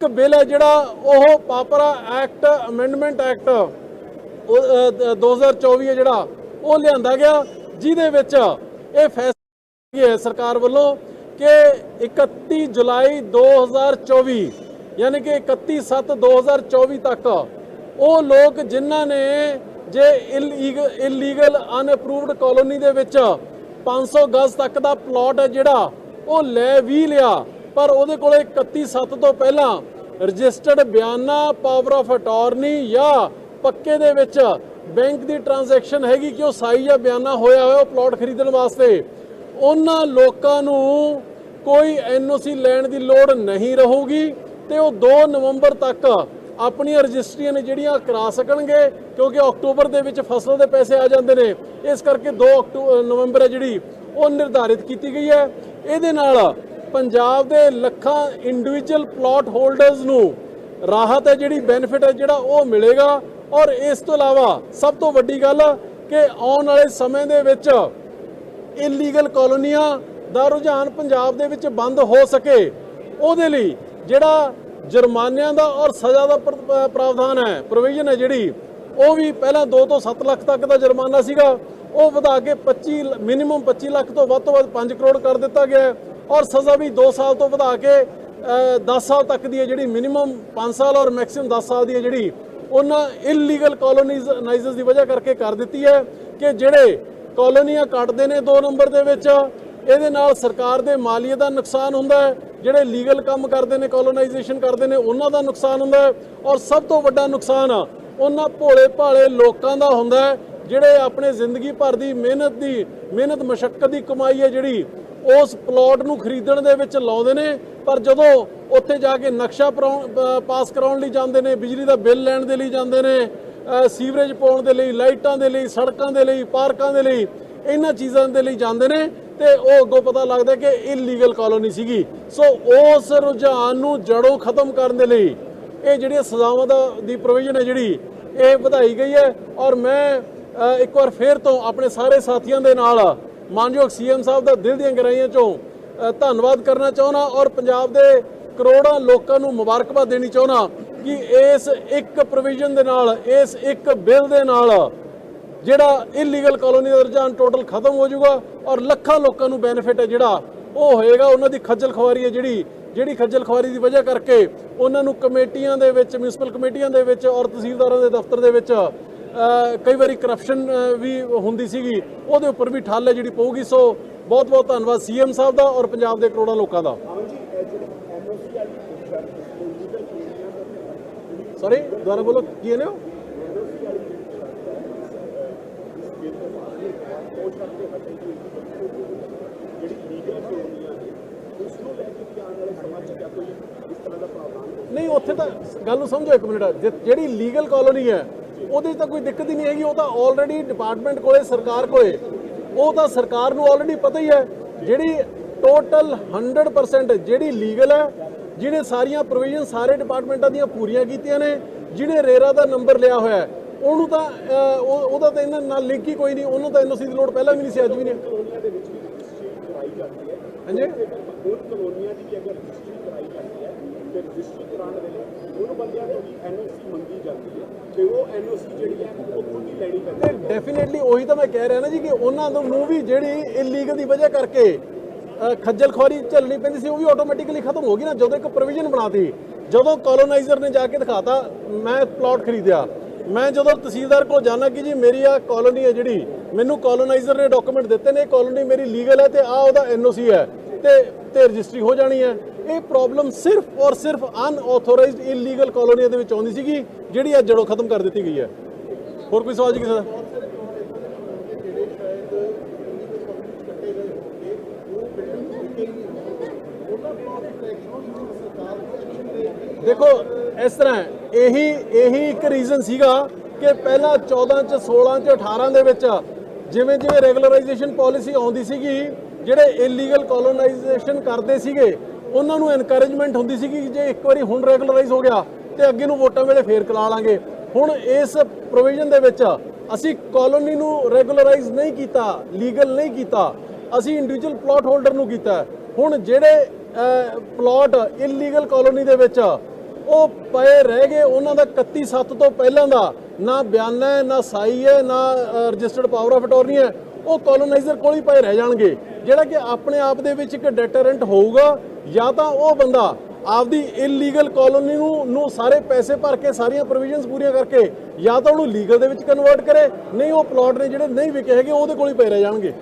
ਇੱਕ ਬਿੱਲ ਹੈ ਜਿਹੜਾ ਉਹ ਪਾਪਰਾ ਐਕਟ ਅਮੈਂਡਮੈਂਟ ਐਕਟ 2024 ਹੈ ਜਿਹੜਾ, ਉਹ ਲਿਆਂਦਾ ਗਿਆ, ਜਿਹਦੇ ਵਿੱਚ ਇਹ ਫੈਸਲਾ ਹੈ ਸਰਕਾਰ ਵੱਲੋਂ ਕਿ 31 ਜੁਲਾਈ 2024 ਯਾਨੀ ਕਿ 31 7 2024 ਤੱਕ ਉਹ ਲੋਕ ਜਿਨ੍ਹਾਂ ਨੇ ਜੇ ਇਲੀਗਲ ਅਨਅਪਰੂਵਡ ਕਾਲੋਨੀ ਦੇ ਵਿੱਚ 500 ਗਜ਼ ਤੱਕ ਦਾ ਪਲਾਟ ਹੈ ਜਿਹੜਾ, ਉਹ ਲੈ ਵੀ ਲਿਆ। ਪਰ ਉਹਦੇ ਕੋਲੇ 31 7 ਤੋਂ ਪਹਿਲਾਂ ਰਜਿਸਟਰਡ ਬਿਆਨਾ ਪਾਵਰ ਆਫ ਅਟਾਰਨੀ ਜਾਂ ਪੱਕੇ ਦੇ ਵਿੱਚ ਬੈਂਕ ਦੀ ਟ੍ਰਾਂਜੈਕਸ਼ਨ ਹੈਗੀ ਕਿ ਉਹ ਸਾਈ ਜਾਂ ਬਿਆਨਾ ਹੋਇਆ ਹੋਇਆ ਉਹ ਪਲਾਟ ਖਰੀਦਣ ਵਾਸਤੇ। ਉਹਨਾਂ ਲੋਕਾਂ ਨੂੰ ਕੋਈ ਐਨਓਸੀ ਲੈਣ ਦੀ ਲੋੜ ਨਹੀਂ ਰਹੂਗੀ ਤੇ ਉਹ 2 ਨਵੰਬਰ ਤੱਕ ਆਪਣੀਆਂ ਰਜਿਸਟਰੀਆਂ ਨੇ ਜਿਹੜੀਆਂ ਕਰਾ ਸਕਣਗੇ, ਕਿਉਂਕਿ ਅਕਤੂਬਰ ਦੇ ਵਿੱਚ ਫਸਲ ਦੇ ਪੈਸੇ ਆ ਜਾਂਦੇ ਨੇ। ਇਸ ਕਰਕੇ 2 ਅਕਤੂਬਰ ਨਵੰਬਰ ਹੈ ਜਿਹੜੀ, ਉਹ ਨਿਰਧਾਰਿਤ ਕੀਤੀ ਗਈ ਹੈ। ਇਹਦੇ ਨਾਲ ਪੰਜਾਬ ਦੇ ਲੱਖਾਂ ਇੰਡੀਵਿਜੂਅਲ ਪਲਾਟ ਹੋਲਡਰਸ ਨੂੰ ਰਾਹਤ ਹੈ, ਜਿਹੜੀ ਬੈਨੀਫਿਟ ਹੈ, ਜਿਹੜਾ ਉਹ ਮਿਲੇਗਾ। ਔਰ ਇਸ ਤੋਂ ਇਲਾਵਾ ਸਭ ਤੋਂ ਵੱਡੀ ਗੱਲ ਕਿ ਆਉਣ ਵਾਲੇ ਸਮੇਂ ਦੇ ਵਿੱਚ ਇਲੀਗਲ ਕਾਲੋਨੀਆਂ ਦਾ ਰੁਝਾਨ ਪੰਜਾਬ ਦੇ ਵਿੱਚ ਬੰਦ ਹੋ ਸਕੇ। ਉਹਦੇ ਲਈ ਜਿਹੜਾ ਜੁਰਮਾਨਿਆਂ ਦਾ ਔਰ ਸਜ਼ਾ ਦਾ ਪ੍ਰ- ਪ੍ਰਾਵਧਾਨ ਹੈ ਪ੍ਰੋਵੀਜ਼ਨ ਹੈ ਜਿਹੜੀ, ਉਹ ਵੀ ਪਹਿਲਾਂ 2 ਤੋਂ 7 ਲੱਖ ਤੱਕ ਦਾ ਜੁਰਮਾਨਾ ਸੀਗਾ। ਉਹ ਵਧਾ ਕੇ 25 ਮਿਨੀਮਮ 25 ਲੱਖ ਤੋਂ ਵੱਧ ਤੋਂ ਵੱਧ 5 ਕਰੋੜ ਕਰ ਦਿੱਤਾ ਗਿਆ ਹੈ। ਔਰ ਸਜ਼ਾ ਵੀ 2 ਸਾਲ ਤੋਂ ਵਧਾ ਕੇ 10 ਸਾਲ ਤੱਕ ਦੀ ਹੈ ਜਿਹੜੀ ਮਿਨੀਮਮ 5 ਸਾਲ ਔਰ ਮੈਕਸਿਮਮ 10 ਸਾਲ ਦੀ ਹੈ ਜਿਹੜੀ ਉਹਨਾਂ ਇਲੀਗਲ ਕਾਲੋਨਾਈਜ਼ਰਸ ਦੀ ਵਜ੍ਹਾ ਕਰਕੇ ਕਰ ਦਿੱਤੀ ਹੈ ਕਿ ਜਿਹੜੇ ਕਾਲੋਨੀਆਂ ਕੱਟਦੇ ਨੇ 2 ਨੰਬਰ ਦੇ ਵਿੱਚ, ਇਹਦੇ ਨਾਲ ਸਰਕਾਰ ਦੇ ਮਾਲੀਏ ਦਾ ਨੁਕਸਾਨ ਹੁੰਦਾ ਹੈ, ਜਿਹੜੇ ਲੀਗਲ ਕੰਮ ਕਰਦੇ ਨੇ ਕਾਲੋਨਾਈਜੇਸ਼ਨ ਕਰਦੇ ਨੇ, ਉਹਨਾਂ ਦਾ ਨੁਕਸਾਨ ਹੁੰਦਾ ਹੈ ਔਰ ਸਭ ਤੋਂ ਵੱਡਾ ਨੁਕਸਾਨ ਉਹਨਾਂ ਭੋਲੇ ਭਾਲੇ ਲੋਕਾਂ ਦਾ ਹੁੰਦਾ ਹੈ, ਜਿਹੜੇ ਆਪਣੇ ਜ਼ਿੰਦਗੀ ਭਰ ਦੀ ਮਿਹਨਤ ਦੀ, ਮਿਹਨਤ ਮਸ਼ੱਕਤ ਦੀ ਕਮਾਈ ਹੈ ਜਿਹੜੀ ਉਸ ਪਲਾਟ ਨੂੰ ਖਰੀਦਣ ਦੇ ਵਿੱਚ ਲਾਉਂਦੇ ਨੇ, ਪਰ ਜਦੋਂ ਉੱਥੇ ਜਾ ਕੇ ਨਕਸ਼ਾ ਪਰਾਉਣ- ਪਾਸ ਕਰਾਉਣ ਲਈ ਜਾਂਦੇ ਨੇ, ਬਿਜਲੀ ਦਾ ਬਿੱਲ ਲੈਣ ਦੇ ਲਈ ਜਾਂਦੇ ਨੇ ਸੀਵਰੇਜ ਪਾਉਣ ਦੇ ਲਈ, ਲਾਈਟਾਂ ਦੇ ਲਈ, ਸੜਕਾਂ ਦੇ ਲਈ, ਪਾਰਕਾਂ ਦੇ ਲਈ, ਇਹਨਾਂ ਚੀਜ਼ਾਂ ਦੇ ਲਈ ਜਾਂਦੇ ਨੇ, ਤੇ ਉਹ ਅੱਗੋਂ ਪਤਾ ਲੱਗਦਾ ਕਿ ਇਲੀਗਲ ਕਾਲੋਨੀ ਸੀਗੀ। ਸੋ ਉਸ ਰੁਝਾਨ ਨੂੰ ਜੜੋਂ ਖਤਮ ਕਰਨ ਦੇ ਲਈ ਇਹ ਜਿਹੜੀਆਂ ਸਜ਼ਾਵਾਂ ਦਾ, ਦੀ ਪ੍ਰੋਵੀਜ਼ਨ ਹੈ ਜਿਹੜੀ, ਇਹ ਵਧਾਈ ਗਈ ਹੈ। ਔਰ ਮੈਂ ਇੱਕ ਵਾਰ ਫੇਰ ਤੋਂ ਆਪਣੇ ਸਾਰੇ ਸਾਥੀਆਂ ਦੇ ਨਾਲ ਮਾਨਯੋਗ ਸੀਐਮ ਸਾਹਿਬ ਦਾ ਦਿਲ ਦੀਆਂ ਗਹਿਰਾਈਆਂ ਚੋਂ ਧੰਨਵਾਦ ਕਰਨਾ ਚਾਹੁੰਦਾ ਔਰ ਪੰਜਾਬ ਦੇ ਕਰੋੜਾਂ ਲੋਕਾਂ ਨੂੰ ਮੁਬਾਰਕਬਾਦ ਦੇਣੀ ਚਾਹੁੰਦਾ ਕਿ ਇਸ ਇੱਕ ਪ੍ਰੋਵੀਜ਼ਨ ਦੇ ਨਾਲ, ਇਸ ਇੱਕ ਬਿੱਲ ਦੇ ਨਾਲ ਜਿਹੜਾ ਇਲੀਗਲ ਕਾਲੋਨੀ ਦਾ ਰੁਝਾਨ ਟੋਟਲ ਖਤਮ ਹੋ ਜਾਊਗਾ ਔਰ ਲੱਖਾਂ ਲੋਕਾਂ ਨੂੰ ਬੈਨੀਫਿਟ ਹੈ ਜਿਹੜਾ ਉਹ ਹੋਏਗਾ। ਉਹਨਾਂ ਦੀ ਖੱਜਲ ਖਵਾਰੀ ਹੈ ਜਿਹੜੀ ਜਿਹੜੀ ਖੱਜਲ ਖਵਾਰੀ ਦੀ ਵਜ੍ਹਾ ਕਰਕੇ ਉਹਨਾਂ ਨੂੰ ਕਮੇਟੀਆਂ ਦੇ ਵਿੱਚ ਮਿਊਨਿਸਪਲ ਕਮੇਟੀਆਂ ਦੇ ਵਿੱਚ ਔਰ ਤਹਿਸੀਲਦਾਰਾਂ ਦੇ ਦਫ਼ਤਰ ਦੇ ਵਿੱਚ ਕਈ ਵਾਰੀ ਕਰਪਸ਼ਨ ਵੀ ਹੁੰਦੀ ਸੀਗੀ, ਉਹਦੇ ਉੱਪਰ ਵੀ ਠੱਲ ਹੈ ਜਿਹੜੀ ਪਊਗੀ, ਸੋ ਬਹੁਤ ਬਹੁਤ ਧੰਨਵਾਦ ਸੀਐਮ ਸਾਹਿਬ ਦਾ ਔਰ ਪੰਜਾਬ ਦੇ ਕਰੋੜਾਂ ਲੋਕਾਂ ਦਾ। ਸੌਰੀ ਦੁਬਾਰਾ ਬੋਲੋ, ਕੀ ਨੇ ਉਹ ਨਹੀਂ, ਉੱਥੇ ਤਾਂ ਗੱਲ ਨੂੰ ਸਮਝੋ ਇੱਕ ਮਿੰਟ। ਜਿਹੜੀ ਲੀਗਲ ਕਾਲੋਨੀ ਹੈ ਉਹਦੇ ਤਾਂ ਕੋਈ ਦਿੱਕਤ ਹੀ ਨਹੀਂ ਹੈਗੀ ਉਹ ਤਾਂ ਆਲਰੇਡੀ ਡਿਪਾਰਟਮੈਂਟ ਕੋਲੇ ਸਰਕਾਰ ਕੋਲੇ। ਉਹ ਤਾਂ ਸਰਕਾਰ ਨੂੰ ਆਲਰੇਡੀ ਪਤਾ ਹੀ ਹੈ ਜਿਹੜੀ ਟੋਟਲ 100% ਜਿਹੜੀ ਲੀਗਲ ਹੈ ਜਿਹਨੇ ਸਾਰੀਆਂ ਪ੍ਰੋਵੀਜ਼ਨ ਸਾਰੇ ਡਿਪਾਰਟਮੈਂਟਾਂ ਦੀਆਂ ਪੂਰੀਆਂ ਕੀਤੀਆਂ ਨੇ ਜਿਹਨੇ ਰੇਰਾ ਦਾ ਨੰਬਰ ਲਿਆ ਹੋਇਆ ਹੈ, ਉਹਨੂੰ ਤਾਂ ਉਹਦਾ ਤਾਂ ਇਹਨਾਂ ਨਾਲ ਲਿੰਕ ਹੀ ਕੋਈ ਨਹੀਂ ਉਹਨੂੰ ਤਾਂ ਐਨਓਸੀ ਦੀ ਲੋੜ ਪਹਿਲਾਂ ਵੀ ਨਹੀਂ ਸੀ ਅੱਜ ਵੀ ਨਹੀਂ। ਹਾਂਜੀ ਹੋਰ ਕਲੋਨੀਆਂ ਦੀ ਵੀ ਅਗਰ ਰਜਿਸਟਰੀ ਕਰਾਈ ਜਾਂਦੀ ਹੈ। ਤੇ ਰਜਿਸਟਰੀ ਕਰਾਉਣ ਵੇਲੇ ਉਹਨੂੰ ਬੰਦਿਆਂ ਤੋਂ ਵੀ ਐਨਓਸੀ ਮੰਗੀ ਜਾਂਦੀ ਹੈ ਤੇ ਉਹ ਐਨਓਸੀ ਜਿਹੜੀ ਹੈ ਉਹ ਉੱਥੋਂ ਦੀ ਲੈਣੀ ਪੈਂਦੀ ਹੈ। ਡੈਫੀਨਿਟਲੀ ਉਹੀ ਤਾਂ ਮੈਂ ਕਹਿ ਰਿਹਾ ਨਾ ਜੀ ਕਿ ਉਹਨਾਂ ਨੂੰ ਵੀ ਜਿਹੜੀ ਇਲੀਗਲ ਦੀ ਵਜ੍ਹਾ ਕਰਕੇ ਖੱਜਲ ਖੁਆਰੀ ਝੱਲਣੀ ਪੈਂਦੀ ਸੀ, ਉਹ ਵੀ ਆਟੋਮੈਟਿਕਲੀ ਖਤਮ ਹੋ ਗਈ ਨਾ, ਜਦੋਂ ਇੱਕ ਪ੍ਰੋਵੀਜ਼ਨ ਬਣਾਤੀ, ਜਦੋਂ ਕਲੋਨਾਈਜ਼ਰ ਨੇ ਜਾ ਕੇ ਦਿਖਾਤਾ, ਮੈਂ ਪਲਾਟ ਖਰੀਦਿਆ। ਮੈਂ ਜਦੋਂ ਤਹਿਸੀਲਦਾਰ ਕੋਲ ਜਾਣਾ ਕਿ ਜੀ ਮੇਰੀ ਆ ਕਾਲੋਨੀ ਹੈ ਜਿਹੜੀ, ਮੈਨੂੰ ਕਲੋਨਾਈਜ਼ਰ ਨੇ ਡਾਕੂਮੈਂਟ ਦਿੱਤੇ ਨੇ ਕਾਲੋਨੀ ਮੇਰੀ ਲੀਗਲ ਹੈ ਤੇ ਆ ਉਹਦਾ ਐਨਓਸੀ ਹੈ ਤੇ ਤੇ ਰਜਿਸਟਰੀ ਹੋ ਜਾਣੀ ਹੈ। ਇਹ ਪ੍ਰੋਬਲਮ ਸਿਰਫ ਔਰ ਸਿਰਫ ਅਨਆਥੋਰਾਈਜ਼ਡ ਇਲੀਗਲ ਕਾਲੋਨੀਆਂ ਦੇ ਵਿੱਚ ਆਉਂਦੀ ਸੀਗੀ, ਜਿਹੜੀ ਅੱਜ ਜੜੋਂ ਖਤਮ ਕਰ ਦਿੱਤੀ ਗਈ ਹੈ। ਹੋਰ ਕੋਈ ਸਵਾਲ ਜੀ ਕਿਸੇ ਦਾ? ਦੇਖੋ, ਇਸ ਤਰ੍ਹਾਂ ਇਹੀ ਇਹੀ ਇੱਕ ਰੀਜ਼ਨ ਸੀਗਾ ਕਿ ਪਹਿਲਾਂ 14 ਚ 16 ਚ 18 ਦੇ ਵਿੱਚ ਜਿਵੇਂ ਜਿਵੇਂ ਰੈਗੂਲਰਾਈਜੇਸ਼ਨ ਪਾਲਿਸੀ ਆਉਂਦੀ ਸੀਗੀ, ਜਿਹੜੇ ਇਲੀਗਲ ਕਲੋਨਾਈਜੇਸ਼ਨ ਕਰਦੇ ਸੀਗੇ ਉਹਨਾਂ ਨੂੰ ਐਨਕਰੇਜਮੈਂਟ ਹੁੰਦੀ ਸੀਗੀ ਕਿ ਜੇ ਇੱਕ ਵਾਰੀ ਹੁਣ ਰੈਗੂਲਰਾਈਜ਼ ਹੋ ਗਿਆ ਤੇ ਅੱਗੇ ਨੂੰ ਵੋਟਾਂ ਵੇਲੇ ਫੇਰ ਕਰਾ ਲਾਂਗੇ। ਹੁਣ ਇਸ ਪ੍ਰੋਵੀਜ਼ਨ ਦੇ ਵਿੱਚ ਅਸੀਂ ਕਾਲੋਨੀ ਨੂੰ ਰੈਗੂਲਰਾਈਜ਼ ਨਹੀਂ ਕੀਤਾ ਲੀਗਲ ਨਹੀਂ ਕੀਤਾ, ਅਸੀਂ ਇੰਡੀਵਿਜੂਅਲ ਪਲਾਟ ਹੋਲਡਰ ਨੂੰ ਕੀਤਾ। ਹੁਣ ਜਿਹੜੇ ਪਲਾਟ ਇਲੀਗਲ ਕਾਲੋਨੀ ਦੇ ਵਿੱਚ ਉਹ ਪਏ ਰਹਿ ਗਏ, ਉਹਨਾਂ ਦਾ 31 ਸੱਤ ਤੋਂ ਪਹਿਲਾਂ ਦਾ ਨਾ ਬਿਆਨਾ ਹੈ, ਨਾ ਸਾਈ ਹੈ, ਨਾ ਰਜਿਸਟਰਡ ਪਾਵਰ ਆਫ ਅਟਾਰਨੀ ਹੈ, ਉਹ ਕਲੋਨਾਈਜ਼ਰ ਕੋਲ ਹੀ ਪਏ ਰਹਿ ਜਾਣਗੇ। ਜਿਹੜਾ ਕਿ ਆਪਣੇ ਆਪ ਦੇ ਵਿੱਚ ਇੱਕ ਡੈਟਰੈਂਟ ਹੋਊਗਾ ਜਾਂ ਤਾਂ ਉਹ ਬੰਦਾ ਆਪਦੀ ਇਲੀਗਲ ਕਾਲੋਨੀ ਨੂੰ ਨੂੰ ਸਾਰੇ ਪੈਸੇ ਭਰ ਕੇ, ਸਾਰੀਆਂ ਪ੍ਰੋਵੀਜ਼ਨਸ ਪੂਰੀਆਂ ਕਰਕੇ ਜਾਂ ਤਾਂ ਉਹਨੂੰ ਲੀਗਲ ਦੇ ਵਿੱਚ ਕਨਵਰਟ ਕਰੇ, ਨਹੀਂ ਉਹ ਪਲਾਟ ਨੇ ਜਿਹੜੇ ਨਹੀਂ ਵਿਕੇ ਹੈਗੇ, ਉਹਦੇ ਕੋਲ ਹੀ ਪਏ ਰਹਿ ਜਾਣਗੇ।